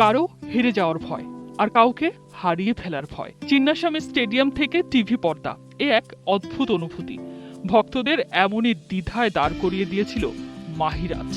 কারও হেরে যাওয়ার ভয় আর কাউকে হারিয়ে ফেলার ভয়। চিন্নাস্বামী স্টেডিয়াম থেকে টিভি পর্দা, এ এক অদ্ভুত অনুভূতি। ভক্তদের এমনই দ্বিধায় দাঁড় করিয়ে দিয়েছিল মাহিরাজ।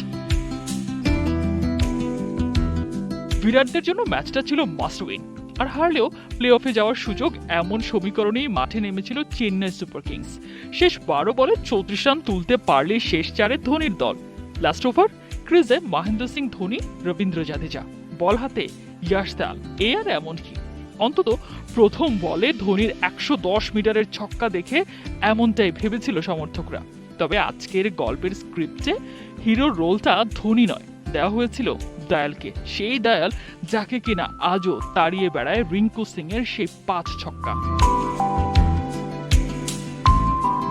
বিরাটদের জন্য ম্যাচটা ছিল মাস্ট উইন, আর হারলেও প্লে অফে যাওয়ার সুযোগ এমন সমীকরণেই মাঠে নেমেছিল চেন্নাই সুপার কিংস। শেষ বারো বলে চৌত্রিশ রান তুলতে পারলে শেষ চারে ধোনির দল। লাস্ট ওভার ক্রিজে মহেন্দ্র সিং, ধোনি, রবীন্দ্র জাদেজা। বল হাতে, ইয়াশ দয়াল এ আর এমন কি? অন্তত প্রথম বলে ধোনির একশো দশ মিটারের ছক্কা দেখে এমনটাই ভেবেছিল সমর্থকরা। তবে আজকের গল্পের স্ক্রিপ্টে হিরোর রোলটা ধোনি নয়, দেওয়া হয়েছিল দয়ালকে। সেই দয়াল যাকে কিনা আজও তাড়িয়ে বেড়ায় রিঙ্কু সিং এর সেই পাঁচ ছক্কা।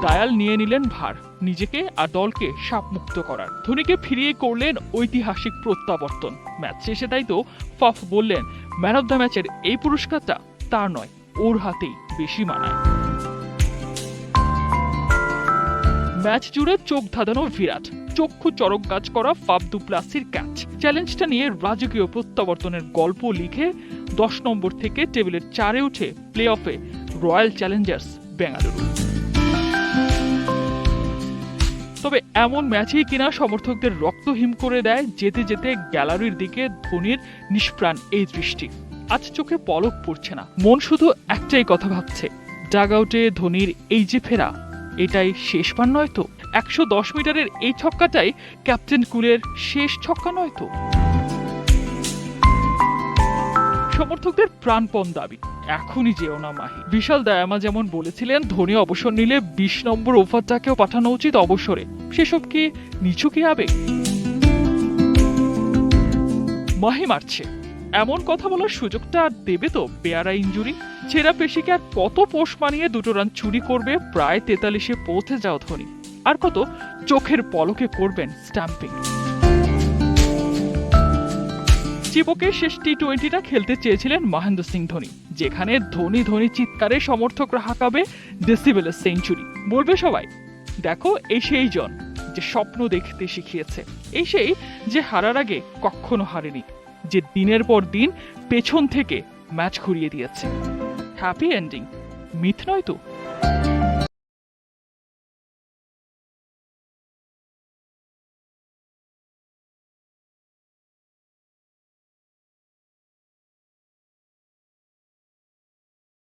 দায়াল নিয়ে নিলেন ভার। নিজেকে আর দলকে সাপমুক্ত করার। ধোনিকে ফিরিয়ে করলেন ঐতিহাসিক প্রত্যাবর্তন। ম্যাচ শেষে তাই তো ফফ বললেন, ম্যান অব দ্য ম্যাচের এই পুরস্কারটা তার নয়, ওর হাতেই বেশি মানায়। ম্যাচ জুড়ে চোখ ধাঁধানো বিরাট, চক্ষু চরক কাজ করা ফাব দুপ্লাসির ক্যাচ। চ্যালেঞ্জটা নিয়ে রাজকীয় প্রত্যাবর্তনের গল্প লিখে দশ নম্বর থেকে টেবিলের চারে উঠে প্লে অফে রয়্যাল চ্যালেঞ্জার্স বেঙ্গালুরু তবে এমন ম্যাচেই কিনা সমর্থকদের রক্ত হিম করে দেয় যেতে যেতে গ্যালারির দিকে ধোনির নিষ্প্রাণ এই দৃষ্টি। আজ চোখে পলক পড়ছে না। মন শুধু একটাই কথা ভাবছে ডাগ আউটে ধোনির এই যে ফেরা, এটাই শেষ পান নয় তো? একশো দশ মিটারের এই ছক্কাটাই ক্যাপ্টেন কুলের শেষ ছক্কা নয় তো? সমর্থকদের প্রাণপণ দাবি। এখনই যেও না মাহি। বিশাল দায়ামা যেমন বলেছিলেন, ধোনি অবসর নিলে বিশ নম্বর ওভারটাকেও পাঠানো উচিত অবসরে। সেসব কি নিচু কি আবেগ? মাহি মারছে। এমন কথা বলার সুযোগটা আর দেবে তো পেয়ারা ইঞ্জুরি? ছেঁড়া পেশিকে আর কত পোষ মানিয়ে দুটো রান চুরি করবে প্রায় তেতাল্লিশে পৌঁছে যাও ধোনি। আর কত চোখের পলকে করবেন স্ট্যাম্পিং। চিবকে শেষ টি টোয়েন্টিটা খেলতে চেয়েছিলেন মহেন্দ্র সিং ধোনি, যেখানে ধোনি ধোনি চিৎকারে সমর্থকরা হাঁকাবে ডেসিবেলের সেঞ্চুরি বলবে সবাই, দেখো, এই সেই জন যে স্বপ্ন দেখতে শিখিয়েছে। এই সেই যে হারার আগে কখনো হারেনি, যে দিনের পর দিন পেছন থেকে ম্যাচ ঘুরিয়ে দিয়েছে। হ্যাপি এন্ডিং মিথ নয় তো?